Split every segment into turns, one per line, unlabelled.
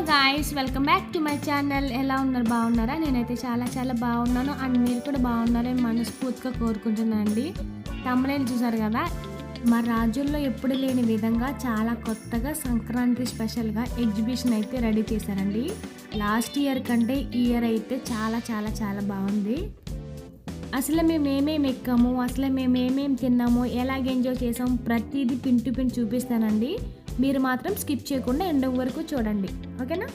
Hello guys welcome back to my channel ఎలా ఉన్నారు? బాగున్నారా? నేనైతే చాలా చాలా బాగున్నాను. అండ్ మీరు కూడా బాగున్నారని మనస్ఫూర్తిగా కోరుకుంటున్నాను అండి తమ్ముళ్ళు చూసారు కదా? మా రాజుల్లో ఎప్పుడు లేని విధంగా చాలా కొత్తగా సంక్రాంతి స్పెషల్గా ఎగ్జిబిషన్ అయితే రెడీ చేశారండి. లాస్ట్ ఇయర్ కంటే ఈ ఇయర్ అయితే చాలా చాలా చాలా బాగుంది. అసలు మేము ఏమేమి ఎక్కాము? అసలు మేము ఏమేమి తిన్నాము? ఎలాగ ఎంజాయ్ చేసాము? ప్రతిదీ పిన్ పిండి చూపిస్తానండి. మీరు మాత్రం స్కిప్ చేయకుండా ఎండ్ వరకు చూడండి. ఓకేనా?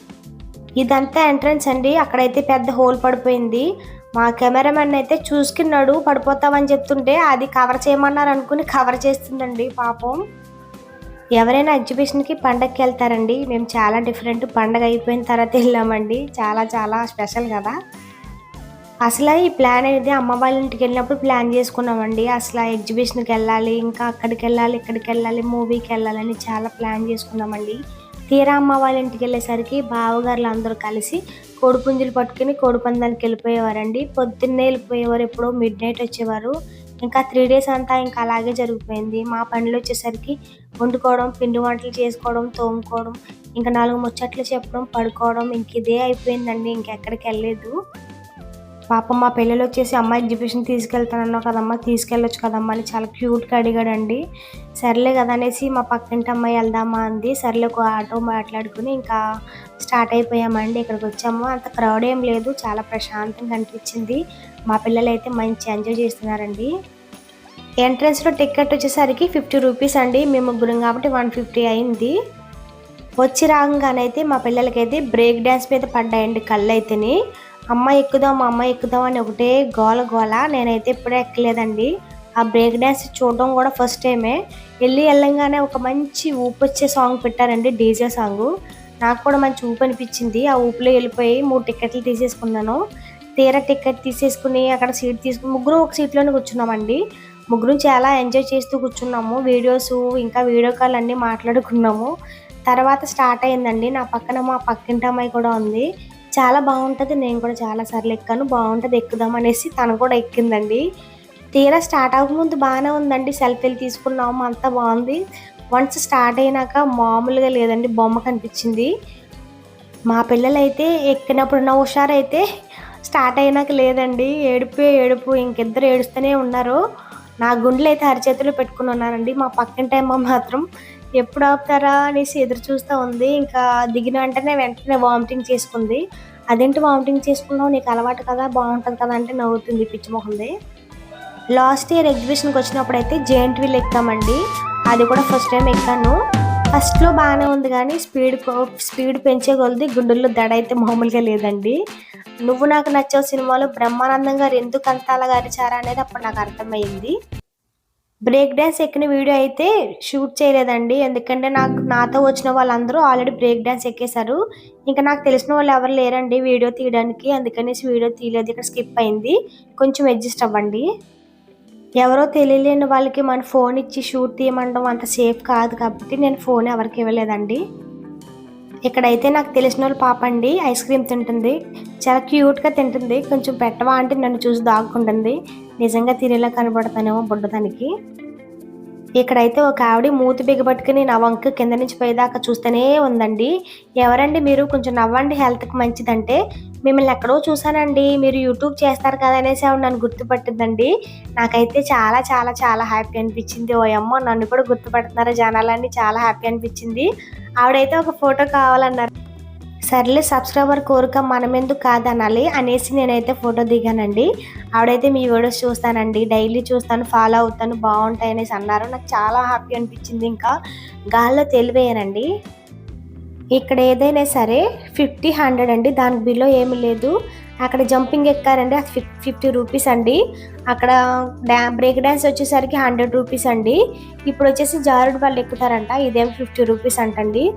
ఇదంతా ఎంట్రన్స్ అండి. అక్కడైతే పెద్ద హోల్ పడిపోయింది. మా కెమెరామెన్ అయితే చూసుకున్నాడు పడిపోతామని చెప్తుంటే అది కవర్ చేయమన్నారు అనుకుని కవర్ చేస్తుందండి పాపం. ఎవరైనా ఎగ్జిబిషన్కి పండగకి వెళ్తారండి. మేము చాలా డిఫరెంట్ పండగ అయిపోయిన తర్వాత వెళ్ళామండి. చాలా చాలా స్పెషల్ కదా. అసలు ఈ ప్లాన్ అనేది అమ్మ వాళ్ళ ఇంటికి వెళ్ళినప్పుడు ప్లాన్ చేసుకున్నామండి. అసలు ఆ ఎగ్జిబిషన్కి వెళ్ళాలి ఇంకా అక్కడికి వెళ్ళాలి ఇక్కడికి వెళ్ళాలి మూవీకి వెళ్ళాలని చాలా ప్లాన్ చేసుకున్నామండి. తీరా అమ్మ వాళ్ళ ఇంటికి వెళ్ళేసరికి బావగారులు అందరూ కలిసి కోడిపుంజులు పట్టుకుని కోడిపందానికి వెళ్ళిపోయేవారండి. పొద్దున్నే వెళ్ళిపోయేవారు ఎప్పుడో మిడ్ నైట్ వచ్చేవారు. ఇంకా త్రీ డేస్ అంతా ఇంకా అలాగే జరిగిపోయింది. మా పనులు వచ్చేసరికి వండుకోవడం పిండి వంటలు చేసుకోవడం తోముకోవడం ఇంకా నాలుగు ముచ్చట్లు చెప్పడం పడుకోవడం ఇంక ఇదే అయిపోయిందండి. ఇంకెక్కడికి వెళ్ళలేదు. పాపం మా పిల్లలు వచ్చేసి అమ్మ ఎగ్జిబిషన్ తీసుకెళ్తానన్నావు కదమ్మా తీసుకెళ్ళొచ్చు కదమ్మా అని చాలా క్యూట్గా అడిగాడండి. సర్లే కదా అనేసి మా పక్కింటి అమ్మాయి వెళ్దామా అంది. సర్లే ఒక ఆటో మాట్లాడుకుని ఇంకా స్టార్ట్ అయిపోయామండి. ఇక్కడికి వచ్చాము. అంత క్రౌడ్ ఏం లేదు చాలా ప్రశాంతంగా అనిపించింది. మా పిల్లలు అయితే మంచి ఎంజాయ్ చేస్తున్నారండి. ఎంట్రన్స్లో టికెట్ వచ్చేసరికి ఫిఫ్టీ రూపీస్ అండి. మేము ముగ్గురం కాబట్టి వన్ ఫిఫ్టీ అయింది. వచ్చి రాగానైతే మా పిల్లలకైతే బ్రేక్ డ్యాన్స్ మీద పడ్డాయండి కళ్ళు అయితేనే అమ్మ ఎక్కుదాం అమ్మ ఎక్కుదాం అని ఒకటే గోల గోల. నేనైతే ఇప్పుడే ఎక్కలేదండి. ఆ బ్రేక్ డ్యాన్స్ చూడడం కూడా ఫస్ట్ టైమే వెళ్ళి వెళ్ళంగానే ఒక మంచి ఊపు వచ్చే సాంగ్ పెట్టారండి డీజే సాంగ్. నాకు కూడా మంచి ఊపు అనిపించింది. ఆ ఊపులో వెళ్ళిపోయి మూడు టికెట్లు తీసేసుకున్నాను. తీరా టికెట్ తీసేసుకుని అక్కడ సీట్ తీసుకుని ముగ్గురు ఒక సీట్లోనే కూర్చున్నామండి. ముగ్గురు చాలా ఎంజాయ్ చేస్తూ కూర్చున్నాము. వీడియోస్ ఇంకా వీడియో కాల్ అన్నీ మాట్లాడుకున్నాము. తర్వాత స్టార్ట్ అయిందండి నా పక్కన మా పక్కింటి అమ్మాయి కూడా ఉంది. చాలా బాగుంటుంది. నేను కూడా చాలా సార్లు ఎక్కాను. బాగుంటుంది ఎక్కుదాం అనేసి తను కూడా ఎక్కిందండి. తీరా స్టార్ట్ అవ్వకముందు బాగానే ఉందండి. సెల్ఫీలు తీసుకున్నాము. అంతా బాగుంది. వన్స్ స్టార్ట్ అయినాక మామూలుగా లేదండి. బొమ్మ కనిపించింది. మా పిల్లలైతే ఎక్కినప్పుడున్న ఎక్కినప్పుడు హుషారైతే స్టార్ట్ అయినాక లేదండి. ఏడుపు ఏడుపు. ఇంకిద్దరు ఏడుస్తూనే ఉన్నారు. నా గుండెలు అయితే అరిచేతులు పెట్టుకుని ఉన్నారండి. మా పక్కింటి అమ్మ మాత్రం ఎప్పుడు ఆపుతారా అనేసి ఎదురు చూస్తూ ఉంది. ఇంకా దిగిన వెంటనే వెంటనే వామిటింగ్ చేసుకుంది. అదేంటి వామిటింగ్ చేసుకున్నావు? నీకు అలవాటు కదా బాగుంటుంది కదా అంటే నవ్వుతుంది పిచ్చి మొహంది లాస్ట్ ఇయర్ ఎగ్జిబిషన్కి వచ్చినప్పుడు అయితే జెయింట్ వీల్ ఎక్కామండి అది కూడా ఫస్ట్ టైం ఎక్కాను. ఫస్ట్లో బాగానే ఉంది కానీ స్పీడ్ స్పీడ్ పెంచే కొలది గుండెల్లో దడ అయితే మామూలుగా లేదండి. నువ్వు నాకు నచ్చే సినిమాలో బ్రహ్మానందం గారు ఎందుకు అంత అలాగా అరిచారా అనేది అప్పుడు నాకు అర్థమైంది. బ్రేక్ డ్యాన్స్ ఎక్కిన వీడియో అయితే షూట్ చేయలేదండి. ఎందుకంటే నాకు నాతో వచ్చిన వాళ్ళందరూ ఆల్రెడీ బ్రేక్ డ్యాన్స్ ఎక్కేశారు. ఇంకా నాకు తెలిసిన వాళ్ళు ఎవరు లేరండి వీడియో తీయడానికి. అందుకనేసి వీడియో తీయలేదు. ఇక్కడ స్కిప్ అయింది. కొంచెం అడ్జస్ట్ అవ్వండి. ఎవరో తెలియలేని వాళ్ళకి మన ఫోన్ ఇచ్చి షూట్ తీయమండం అంత సేఫ్ కాదు కాబట్టి నేను ఫోన్ ఎవరికి ఇవ్వలేదండి. ఇక్కడైతే నాకు తెలిసిన వాళ్ళు పాప అండి ఐస్ క్రీమ్ తింటుంది. చాలా క్యూట్గా తింటుంది. కొంచెం పెట్టవా అంటే నన్ను చూసి దాక్కుంటుంది. నిజంగా తినేలా కనబడతానేమో బుడ్డదానికి. ఇక్కడైతే ఒక ఆవిడ మూతి బిగబట్టుకుని నా వంక కింద నుంచి పైదాకా చూస్తూనే ఉందండి. ఎవరండి మీరు? కొంచెం నవ్వండి హెల్త్కి మంచిదంటే. మిమ్మల్ని ఎక్కడో చూసానండి మీరు యూట్యూబ్ చేస్తారు కదా అనేసి ఆవిడ నన్ను గుర్తుపట్టిందండి. నాకైతే చాలా చాలా చాలా హ్యాపీ అనిపించింది. ఓ అమ్మో నన్ను కూడా గుర్తుపడుతున్నారు జనాలన్నీ. చాలా హ్యాపీ అనిపించింది. ఆవిడైతే ఒక ఫోటో కావాలన్నారు. సర్లే సబ్స్క్రైబర్ కోరిక మనమెందుకు కాదనాలి అనేసి నేనైతే ఫోటో దిగానండి. ఆవిడైతే మీ వీడియోస్ చూస్తానండి. డైలీ చూస్తాను ఫాలో అవుతాను బాగుంటాయి అనేసి అన్నారు. నాకు చాలా హ్యాపీ అనిపించింది ఇంకా. గాల్లో తెలివేయనండి. ఇక్కడ ఏదైనా సరే ఫిఫ్టీ హండ్రెడ్ అండి. దానికి బిలో ఏమి లేదు. అక్కడ జంపింగ్ ఎక్కారండి. అది ఫిఫ్టీ రూపీస్ అండి. అక్కడ డా బ్రేక్ డ్యాన్స్ వచ్చేసరికి హండ్రెడ్ రూపీస్ అండి. ఇప్పుడు వచ్చేసి జారుడు వాళ్ళు ఎక్కుతారంట. ఇదేం ఫిఫ్టీ రూపీస్ అంటండి.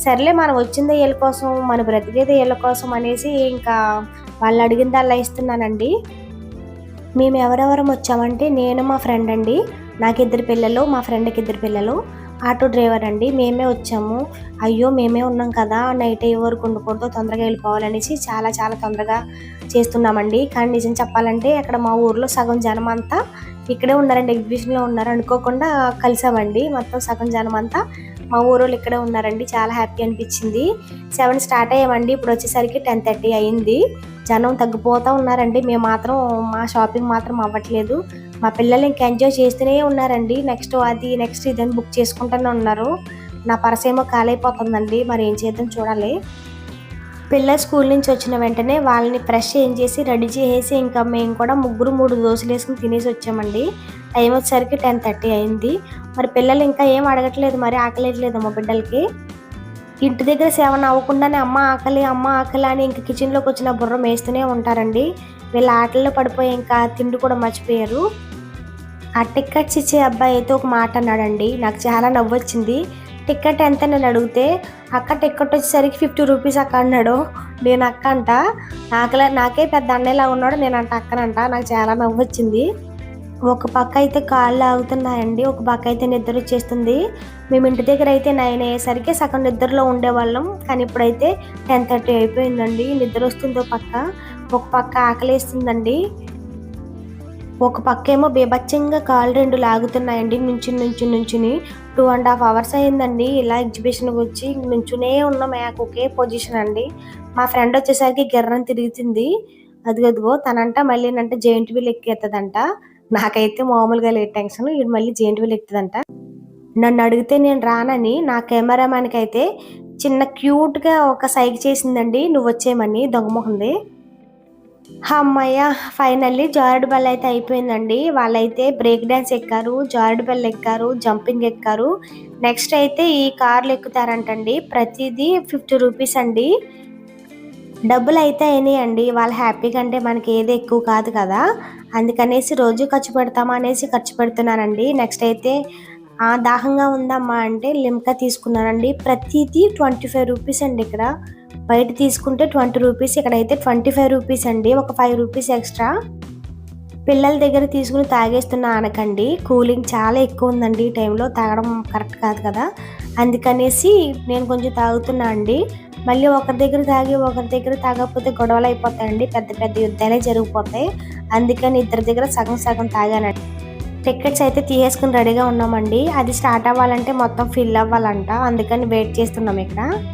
సర్లే మనం వచ్చింది వీళ్ళ కోసం మన బ్రతికేదే వీళ్ళ కోసం అనేసి ఇంకా వాళ్ళు అడిగిందల్లా ఇస్తున్నానండి మేము ఎవరెవరం వచ్చామంటే నేను మా ఫ్రెండ్ అండి. నాకు ఇద్దరు పిల్లలు మా ఫ్రెండ్కి ఇద్దరు పిల్లలు. ఆటో డ్రైవర్ అండి. మేమే వచ్చాము. అయ్యో మేమే ఉన్నాం కదా నైట్ అయ్యే వరకు ఉండకూడదు తొందరగా వెళ్ళిపోవాలనేసి చాలా చాలా తొందరగా చేస్తున్నామండి. కానీ నిజం చెప్పాలంటే అక్కడ మా ఊర్లో సగం జనం అంతా ఇక్కడే ఉన్నారండి. ఎగ్జిబిషన్లో ఉన్నారు. అనుకోకుండా కలిసామండి. మొత్తం సగం జనం అంతా మా ఊరోళ్ళు ఇక్కడే ఉన్నారండి. చాలా హ్యాపీ అనిపించింది. సెవెన్ స్టార్ట్ అయ్యామండి. ఇప్పుడు వచ్చేసరికి టెన్ థర్టీ అయింది. జనం తగ్గిపోతూ ఉన్నారండి. మేము మాత్రం మా షాపింగ్ మాత్రం అవ్వట్లేదు. మా పిల్లలు ఇంకా ఎంజాయ్ చేస్తూనే ఉన్నారండి. నెక్స్ట్ అది నెక్స్ట్ ఇదని బుక్ చేసుకుంటూనే ఉన్నారు. నా పర్స్ ఏమో మరి ఏం చేద్దాం చూడాలి. పిల్లలు స్కూల్ నుంచి వచ్చిన వెంటనే వాళ్ళని ఫ్రెష్ ఏం చేసి రెడీ చేసేసి ఇంకా మేము కూడా ముగ్గురు మూడు దోశలు వేసుకుని తినేసి వచ్చామండి. టైం వచ్చేసరికి టెన్ థర్టీ అయింది. మరి పిల్లలు ఇంకా ఏం అడగట్లేదు. మరి ఆకలేట్లేదు మా బిడ్డలకి. ఇంటి దగ్గర సేవన అవ్వకుండానే అమ్మ ఆకలి అమ్మ ఆకలి అని ఇంకా కిచెన్లోకి వచ్చిన బుర్ర మేస్తూనే ఉంటారండి. వీళ్ళ ఆటల్లో పడిపోయి ఇంకా తిండి కూడా మర్చిపోయారు. ఆ టిక్కెట్స్ ఇచ్చే అబ్బాయి అయితే ఒక మాట అన్నాడండి. నాకు చాలా నవ్వొచ్చింది. టికెట్ ఎంత నేను అడిగితే అక్క టికెట్ వచ్చేసరికి ఫిఫ్టీ రూపీస్ అక్క అన్నాడు. నేను అక్క అంట. నాకులా నాకే పెద్ద అన్నయ్యలా ఉన్నాడు. నేను అంట అక్కనంట. నాకు చాలా నవ్వొచ్చింది. ఒక పక్క అయితే కాళ్ళు ఆగుతున్నాయండి. ఒక పక్క అయితే నిద్ర వచ్చేస్తుంది. మేము ఇంటి దగ్గర అయితే నైన్ అయ్యేసరికి సగం నిద్రలో ఉండేవాళ్ళం. కానీ ఇప్పుడైతే టెన్ థర్టీ అయిపోయిందండి. నిద్ర వస్తుంది ఒక పక్క. ఒక పక్క ఆకలేస్తుందండి. ఒక పక్కేమో బేబచ్చంగా రెండు లాగుతున్నాయండి. నుంచి నుంచి నుంచుని టూ అండ్ హాఫ్ అవర్స్ అయిందండి. ఇలా ఎగ్జిబిషన్కి వచ్చి నుంచునే ఉన్నాం. నాకు ఒకే పొజిషన్ అండి. మా ఫ్రెండ్ వచ్చేసరికి గిర్రం తిరుగుతుంది. అదిగదిగో తనంట మళ్ళీ అంటే జెయింట్ వీల్ ఎక్కేస్తుందంట నాకైతే మామూలుగా లేదు టెన్షన్. ఇది మళ్ళీ జెయింట్ వీల్ ఎక్కుతుందంట. నన్ను అడిగితే నేను రానని నా కెమెరామ్యాన్కి అయితే చిన్న క్యూట్గా ఒక సైక్ చేసిందండి. నువ్వు వచ్చేయమని దొంగమొహంది అమ్మయ్య ఫైనల్లీ జారుడు బల్ల అయితే అయిపోయిందండి. వాళ్ళైతే బ్రేక్ డ్యాన్స్ ఎక్కారు జారుడు బల్ల ఎక్కారు జంపింగ్ ఎక్కారు. నెక్స్ట్ అయితే ఈ కార్లు ఎక్కుతారంటండి. ప్రతిదీ ఫిఫ్టీ రూపీస్ అండి. డబ్బులు అయితే అయినాయండి. వాళ్ళు హ్యాపీగా అంటే మనకి ఏది ఎక్కువ కాదు కదా. అందుకనేసి రోజు ఖర్చు పెడతామా అనేసి ఖర్చు పెడుతున్నానండి. నెక్స్ట్ అయితే ఆ దాహంగా ఉందమ్మా అంటే లిమ్కా తీసుకున్నానండి. ప్రతిదీ ట్వంటీ ఫైవ్ రూపీస్ అండి ఇక్కడ. బయట తీసుకుంటే ట్వంటీ రూపీస్ ఇక్కడ అయితే ట్వంటీ ఫైవ్ రూపీస్ అండి. ఒక ఫైవ్ రూపీస్ ఎక్స్ట్రా. పిల్లల దగ్గర తీసుకుని తాగేస్తున్న అనకండి కూలింగ్ చాలా ఎక్కువ ఉందండి ఈ టైంలో. తాగడం కరెక్ట్ కాదు కదా. అందుకనేసి నేను కొంచెం తాగుతున్నా అండి. మళ్ళీ ఒకరి దగ్గర తాగి ఒకరి దగ్గర తాగకపోతే గొడవలు అయిపోతాయండి. పెద్ద పెద్ద యుద్ధాలే జరిగిపోతాయి. అందుకని ఇద్దరి దగ్గర సగం సగం తాగానండి. టికెట్స్ అయితే తీసేసుకుని రెడీగా ఉన్నామండి. అది స్టార్ట్ అవ్వాలంటే మొత్తం ఫిల్ అవ్వాలంట. అందుకని వెయిట్ చేస్తున్నాం ఇక్కడ.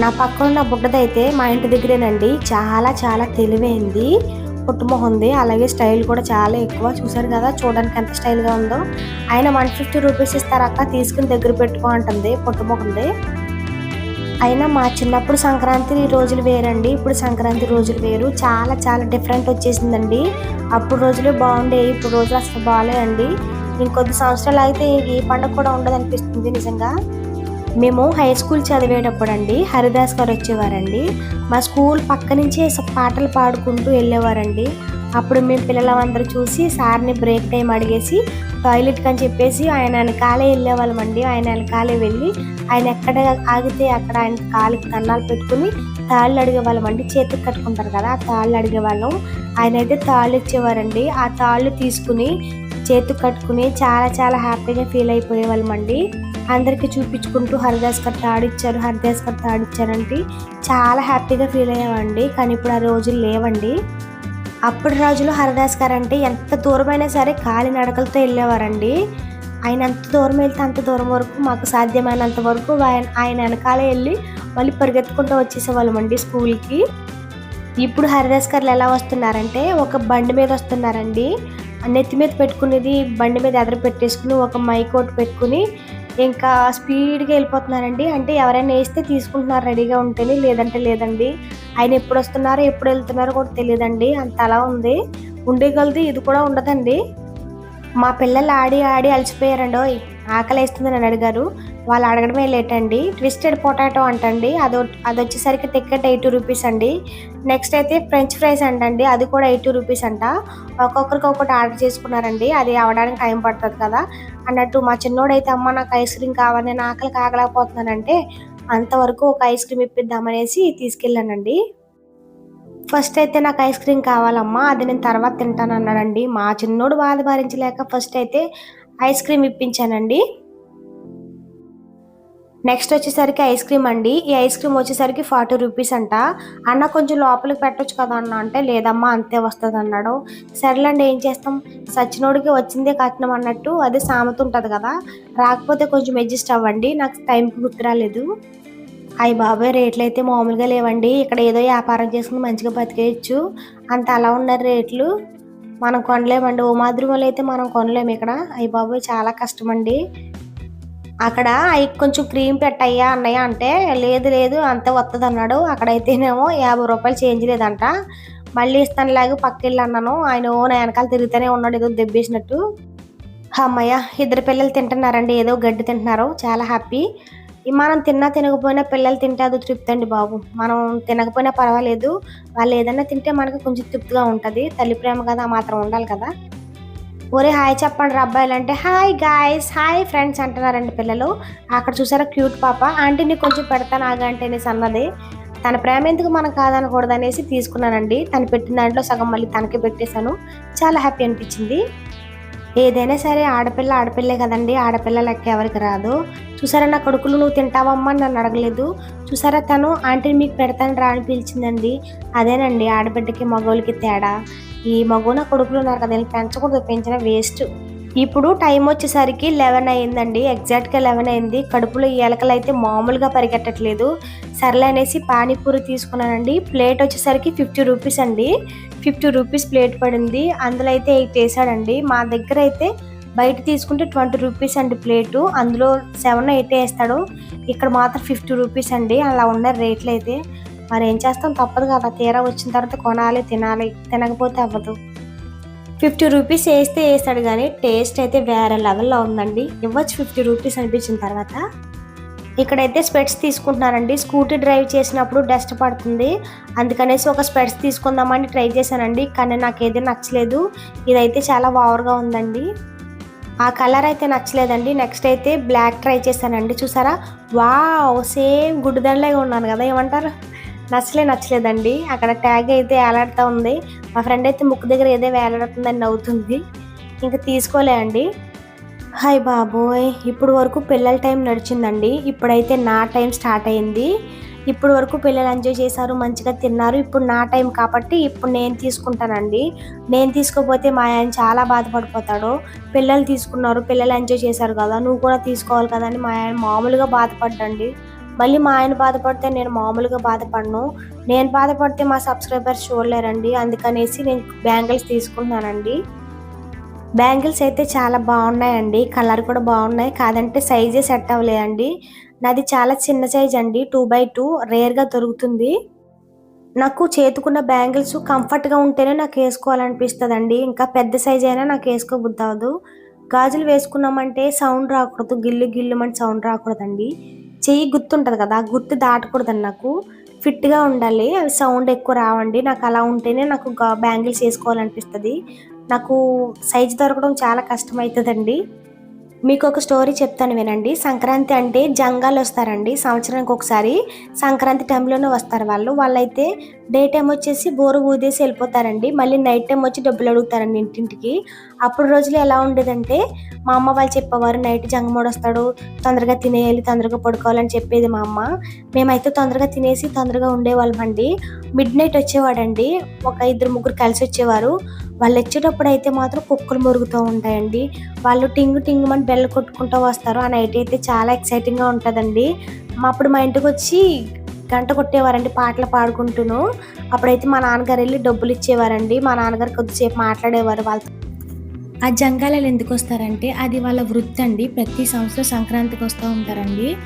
నా పక్కన ఉన్న బుడ్డదైతే మా ఇంటి దగ్గరేనండి. చాలా చాలా తెలివైంది. పుట్టుమొహంది అలాగే స్టైల్ కూడా చాలా ఎక్కువ చూసారు కదా. చూడడానికి ఎంత స్టైల్గా ఉందో. ఆయన వన్ ఫిఫ్టీ రూపీస్ ఇస్తారక్క తీసుకుని దగ్గర పెట్టుకో అంటుంది. పుట్టుమొహంది అయినా మా చిన్నప్పుడు సంక్రాంతి రోజులు వేరండి. ఇప్పుడు సంక్రాంతి రోజులు వేరు. చాలా చాలా డిఫరెంట్ వచ్చేసిందండి. అప్పుడు రోజులు బాగుండేవి. ఇప్పుడు రోజులు అసలు బాగాలేదండి ఇంకొద్ది సంవత్సరాలు అయితే ఈ పండుగ కూడా ఉండదు అనిపిస్తుంది నిజంగా. మేము హై స్కూల్ చదివేటప్పుడు అండి హరిదాస్ గారు వచ్చేవారండి. మా స్కూల్ పక్క నుంచే పాటలు పాడుకుంటూ వెళ్ళేవారండి. అప్పుడు మేము పిల్లలందరూ చూసి సార్ని బ్రేక్ టైం అడిగేసి టాయిలెట్కి అని చెప్పేసి ఆయన వెనకాలే వెళ్ళేవాళ్ళమండి. ఆయన వెనకాలే వెళ్ళి ఆయన ఎక్కడ ఆగితే అక్కడ ఆయన కాలికి కన్నాలు పెట్టుకుని తాళ్ళు అడిగేవాళ్ళమండి. చేతికి కట్టుకుంటారు కదా ఆ తాళ్ళు అడిగేవాళ్ళం. ఆయన అయితే తాళ్ళు ఇచ్చేవారండి. ఆ తాళ్ళు తీసుకుని చేతికి కట్టుకుని చాలా చాలా హ్యాపీగా ఫీల్ అయిపోయేవాళ్ళమండి. అందరికీ చూపించుకుంటూ హరిదాస్ కట్ట ఆడిచ్చారు హరిదాస్ కట్ట ఆడిచ్చారంటే చాలా హ్యాపీగా ఫీల్ అయ్యామండి. కానీ ఇప్పుడు ఆ రోజులు లేవండి. అప్పుడు రోజులు హరిదాస్ గారు అంటే ఎంత దూరమైనా సరే కాలి నడకలతో వెళ్ళేవారండి. ఆయన ఎంత దూరం వెళ్తే అంత దూరం వరకు మాకు సాధ్యమైనంత వరకు ఆయన ఆయన వెనకాలే వెళ్ళి మళ్ళీ పరిగెత్తుకుంటూ వచ్చేసేవాళ్ళమండి స్కూల్కి. ఇప్పుడు హరిదాస్ గారు ఎలా వస్తున్నారంటే ఒక బండి మీద వస్తున్నారండి. నెత్తి మీద పెట్టుకునేది బండి మీద ఎదర పెట్టేసుకుని ఒక మైక్ ఒకటి పెట్టుకుని ఇంకా స్పీడ్గా వెళ్ళిపోతున్నారండి. అంటే ఎవరైనా వేస్తే తీసుకుంటున్నారు రెడీగా ఉంటేనే లేదంటే లేదండి. ఆయన ఎప్పుడు వస్తున్నారో ఎప్పుడు వెళ్తున్నారో కూడా తెలియదండి. అంత అలా ఉంది. ఉండగలది ఇది కూడా ఉండదండి. మా పిల్లలు ఆడి ఆడి అలసిపోయారండి. ఆకలి వేస్తుందని అని అడిగారు. వాళ్ళు అడగడమే లేట్ అండి ట్విస్టెడ్ పొటాటో అంటండి. అది అది వచ్చేసరికి టికెట్ ఎయిటీ రూపీస్ అండి. నెక్స్ట్ అయితే ఫ్రెంచ్ ఫ్రైస్ అంటండి. అది కూడా ఎయిటీ రూపీస్ అంట. ఒక్కొక్కరికి ఒక్కటి ఆర్డర్ చేసుకున్నారండి. అది అవడానికి టైం పడుతుంది కదా. అన్నట్టు మా చిన్నోడైతే అమ్మ నాకు ఐస్ క్రీమ్ కావాలి నేను ఆకలి కాగలేకపోతున్నానంటే అంతవరకు ఒక ఐస్ క్రీమ్ ఇప్పిద్దామనేసి తీసుకెళ్ళానండి. ఫస్ట్ అయితే నాకు ఐస్ క్రీమ్ కావాలమ్మా అది నేను తర్వాత తింటాను అన్నాడండి మా చిన్నోడు బాధ భరించలేక ఫస్ట్ అయితే ఐస్ క్రీమ్ ఇప్పించానండి. నెక్స్ట్ వచ్చేసరికి ఐస్ క్రీమ్ అండి. ఈ ఐస్ క్రీమ్ వచ్చేసరికి ఫార్టీ రూపీస్ అంట. అన్న కొంచెం లోపలికి పెట్టొచ్చు కదా అన్న అంటే లేదమ్మా అంతే వస్తుంది అన్నాడు. సర్లేండి ఏం చేస్తాం? సచ్చినోడికి వచ్చిందే కట్నం అన్నట్టు అదే సామెత ఉంటుంది కదా. రాకపోతే కొంచెం అడ్జస్ట్ అవ్వండి నాకు టైంకి గుర్తురాలేదు అయ్యి బాబాయ్ రేట్లు అయితే మామూలుగా లేవండి. ఇక్కడ ఏదో వ్యాపారం చేసుకుని మంచిగా బతికేయచ్చు. అంత అలా ఉన్నారు రేట్లు మనం కొనలేమండి. ఓ మాదిరి అయితే మనం కొనలేము ఇక్కడ. అయ్యి బాబాయ్ చాలా కష్టం అండి అక్కడ అవి కొంచెం క్రీమ్ పెట్టయ్యా అన్నయ్య అంటే లేదు లేదు అంతే వస్తుంది అన్నాడు. అక్కడైతేనేమో యాభై రూపాయలు చేంజ్ లేదంట. మళ్ళీ ఇస్తాను లాగా పక్కెళ్ళి అన్నాను ఆయన ఓ నా వెనకాల తిరుగుతూనే ఉన్నాడు ఏదో దెబ్బేసినట్టు. అమ్మయ్య ఇద్దరు పిల్లలు తింటున్నారండి ఏదో గడ్డి తింటున్నారు చాలా హ్యాపీ. మనం తిన్నా తినకపోయినా పిల్లలు తింటే అది తృప్తి అండి బాబు. మనం తినకపోయినా పర్వాలేదు. వాళ్ళు ఏదైనా తింటే మనకు కొంచెం తృప్తిగా ఉంటుంది. తల్లి ప్రేమ కదా మాత్రం ఉండాలి కదా. ఒరే హాయ్ చెప్పండి రా అబ్బాయిలు అంటే హాయ్ గాయస్ హాయ్ ఫ్రెండ్స్ అంటున్నారండి పిల్లలు. అక్కడ చూసారా క్యూట్ పాప? ఆంటీ నీకు కొంచెం పెడతాను ఆగంటే అనేసి అన్నది. తన ప్రేమ ఎందుకు మనం కాదనకూడదనేసి తీసుకున్నానండి. తను పెట్టిన దాంట్లో సగం మళ్ళీ తనకి పెట్టేశాను. చాలా హ్యాపీ అనిపించింది. ఏదైనా సరే ఆడపిల్ల ఆడపిల్లే కదండి. ఆడపిల్ల లెక్క ఎవరికి రాదు. చూసారా నా కొడుకులు నువ్వు తింటావమ్మా అని నన్ను అడగలేదు. చూసారా తను? ఆంటీ మీకు పెడతాను రా అని పిలిచిందండి. అదేనండి ఆడబిడ్డకి మగోళ్ళకి తేడా. ఈ మగోన కొడుకులు ఉన్నారు కదా పెంచకూడదు. పెంచిన వేస్ట్ ఇప్పుడు టైం వచ్చేసరికి లెవెన్ అయిందండి. ఎగ్జాక్ట్గా లెవెన్ అయింది. కడుపులో ఈ ఎలకలు అయితే మామూలుగా పరిగెట్టట్లేదు. సర్లే అనేసి పానీపూరి తీసుకున్నానండి. ప్లేట్ వచ్చేసరికి ఫిఫ్టీ రూపీస్ అండి. ఫిఫ్టీ రూపీస్ ప్లేట్ పడింది. అందులో అయితే ఎయిట్ వేసాడండి మా దగ్గర అయితే బయట తీసుకుంటే ట్వంటీ రూపీస్ అండి ప్లేటు. అందులో సెవెన్ ఎయిట్ వేస్తాడు. ఇక్కడ మాత్రం ఫిఫ్టీ రూపీస్ అండి. అలా ఉన్న రేట్లు అయితే మరి ఏం చేస్తాం? తప్పదు కదా. తీరా వచ్చిన తర్వాత కొనాలి తినాలి. తినకపోతే అవ్వదు. ఫిఫ్టీ రూపీస్ వేస్తే వేస్తాడు కానీ టేస్ట్ అయితే వేరే లెవెల్లో ఉందండి. ఇవ్వచ్చు ఫిఫ్టీ రూపీస్ అనిపించిన తర్వాత. ఇక్కడైతే స్పెట్స్ తీసుకుంటున్నానండి. స్కూటీ డ్రైవ్ చేసినప్పుడు డస్ట్ పడుతుంది. అందుకనేసి ఒక స్పెట్స్ తీసుకుందామని ట్రై చేశానండి. కానీ నాకు నచ్చలేదు. ఇదైతే చాలా ఓవర్గా ఉందండి. ఆ కలర్ అయితే నచ్చలేదండి. నెక్స్ట్ అయితే బ్లాక్ ట్రై చేశానండి. చూసారా? వావ్! సేమ్ గుడ్డుదండలాగా ఉన్నాను కదా ఏమంటారు? నచ్చలే నచ్చలేదండి. అక్కడ ట్యాగ్ అయితే వేలాడుతూ ఉంది. మా ఫ్రెండ్ అయితే ముక్కు దగ్గర ఏదో వేలాడుతుందని నవ్వుతుంది. ఇంకా తీసుకోలే అండి హాయ్ బాబోయ్ ఇప్పుడు వరకు పిల్లల టైం నడిచిందండి. ఇప్పుడైతే నా టైం స్టార్ట్ అయింది. ఇప్పుడు వరకు పిల్లలు ఎంజాయ్ చేశారు మంచిగా తిన్నారు. ఇప్పుడు నా టైం కాబట్టి ఇప్పుడు నేను తీసుకుంటానండి. నేను తీసుకోపోతే మా ఆయన చాలా బాధపడిపోతాడు. పిల్లలు తీసుకున్నారు పిల్లలు ఎంజాయ్ చేశారు కదా నువ్వు కూడా తీసుకోవాలి కదా అని మా ఆయన మామూలుగా బాధపడ్డండి. మళ్ళీ మా ఆయన బాధపడితే నేను మామూలుగా బాధపడను. నేను బాధపడితే మా సబ్స్క్రైబర్స్ చూడలేరండి. అందుకనేసి నేను బ్యాంగిల్స్ తీసుకుంటున్నానండి. బ్యాంగిల్స్ అయితే చాలా బాగున్నాయండి. కలర్ కూడా బాగున్నాయి. కాదంటే సైజే సెట్ అవ్వలేదండి. నాది చాలా చిన్న సైజ్ అండి. Two by two. రేర్గా దొరుకుతుంది. నాకు చేతుకున్న బ్యాంగిల్స్ కంఫర్ట్గా ఉంటేనే నాకు వేసుకోవాలనిపిస్తుంది అండి ఇంకా పెద్ద సైజ్ అయినా నాకు వేసుకోబుద్ది అవ్వదు గాజులు వేసుకున్నామంటే సౌండ్ రాకూడదు. గిల్లు గిల్లు గిల్లుమని సౌండ్ రాకూడదండి. చెయ్యి గుర్తుంటుంది కదా. ఆ గుర్తు దాటకూడదండి నాకు. ఫిట్గా ఉండాలి. అవి సౌండ్ ఎక్కువ రావండి. నాకు అలా ఉంటేనే నాకు బ్యాంగిల్స్ వేసుకోవాలనిపిస్తుంది. నాకు సైజు దొరకడం చాలా కష్టమవుతుందండి మీకు ఒక స్టోరీ చెప్తాను వినండి. సంక్రాంతి అంటే జంగాలు వస్తారండి. సంవత్సరానికి ఒకసారి సంక్రాంతి టైంలోనే వస్తారు వాళ్ళు. వాళ్ళైతే డే టైం వచ్చేసి బోరు ఊదేసి వెళ్ళిపోతారండి. మళ్ళీ నైట్ టైం వచ్చి డబ్బులు అడుగుతారండి ఇంటింటికి. అప్పుడు రోజులు ఎలా ఉండేదంటే మా అమ్మ వాళ్ళు చెప్పేవారు నైట్ జంగమోడు వస్తాడు తొందరగా తినేయాలి తొందరగా పడుకోవాలని చెప్పేది మా అమ్మ. మేమైతే తొందరగా తినేసి తొందరగా ఉండేవాళ్ళం అండి మిడ్ నైట్ వచ్చేవాడండి. ఒక ఇద్దరు ముగ్గురు కలిసి వచ్చేవారు. వాళ్ళు వచ్చేటప్పుడు అయితే మాత్రం కుక్కలు మురుగుతూ ఉంటాయండి. వాళ్ళు టింగు టింగు అని బెల్ల కొట్టుకుంటూ వస్తారు. ఆ నైట్ అయితే చాలా ఎక్సైటింగ్గా ఉంటుందండి. మా అప్పుడు మా ఇంటికి వచ్చి గంట కొట్టేవారండి పాటలు పాడుకుంటూను. అప్పుడైతే మా నాన్నగారు వెళ్ళి డబ్బులు ఇచ్చేవారండి. మా నాన్నగారు కొద్దిసేపు మాట్లాడేవారు వాళ్ళతో.
ఆ జంగాలలో ఎందుకు వస్తారంటే అది వాళ్ళ వృత్తి అండి ప్రతి సంవత్సరం సంక్రాంతికి వస్తూ ఉంటారండి.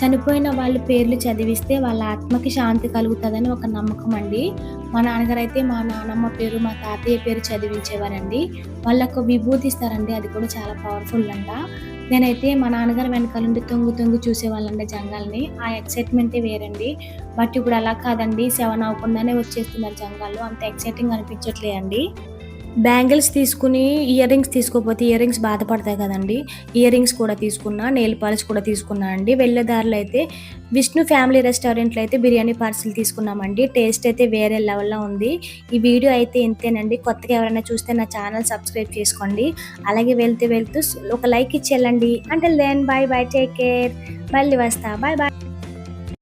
చనిపోయిన వాళ్ళ పేర్లు చదివిస్తే వాళ్ళ ఆత్మకి శాంతి కలుగుతుందని ఒక నమ్మకం అండి. మా నాన్నగారు అయితే మా నాన్నమ్మ పేరు మా తాతయ్య పేరు చదివించేవారండి. వాళ్ళకు విభూతి ఇస్తారండి అది కూడా చాలా పవర్ఫుల్ అంట. నేనైతే మా నాన్నగారు వెనకాల నుండి తొంగు తొంగు చూసేవాళ్ళండి జంగాల్ని. ఆ ఎక్సైట్మెంటే వేరండి. బట్ ఇప్పుడు అలా కాదండి. సెవెన్ అవ్వకుండానే వచ్చేస్తున్నారు జంగాల్లో. అంత ఎక్సైటింగ్ అనిపించట్లేదండి.
బ్యాంగిల్స్ తీసుకుని ఇయర్ రింగ్స్ తీసుకోకపోతే ఇయర్ రింగ్స్ బాధపడతాయి కదండి. ఇయర్ రింగ్స్ కూడా తీసుకున్నా నెయిల్ పాలిష్ కూడా తీసుకున్నా అండి. వెళ్ళే దారిలో అయితే విష్ణు ఫ్యామిలీ రెస్టారెంట్లో అయితే బిర్యానీ పార్సిల్ తీసుకున్నామండి. టేస్ట్ అయితే వేరే లెవెల్లో ఉంది. ఈ వీడియో అయితే ఇంతేనండి. కొత్తగా ఎవరైనా చూస్తే నా ఛానల్ సబ్స్క్రైబ్ చేసుకోండి. అలాగే వెళ్తూ వెళ్తూ ఒక లైక్ ఇచ్చేళ్ళండి అంటే then bye bye take care మళ్ళీ వస్తా. Bye bye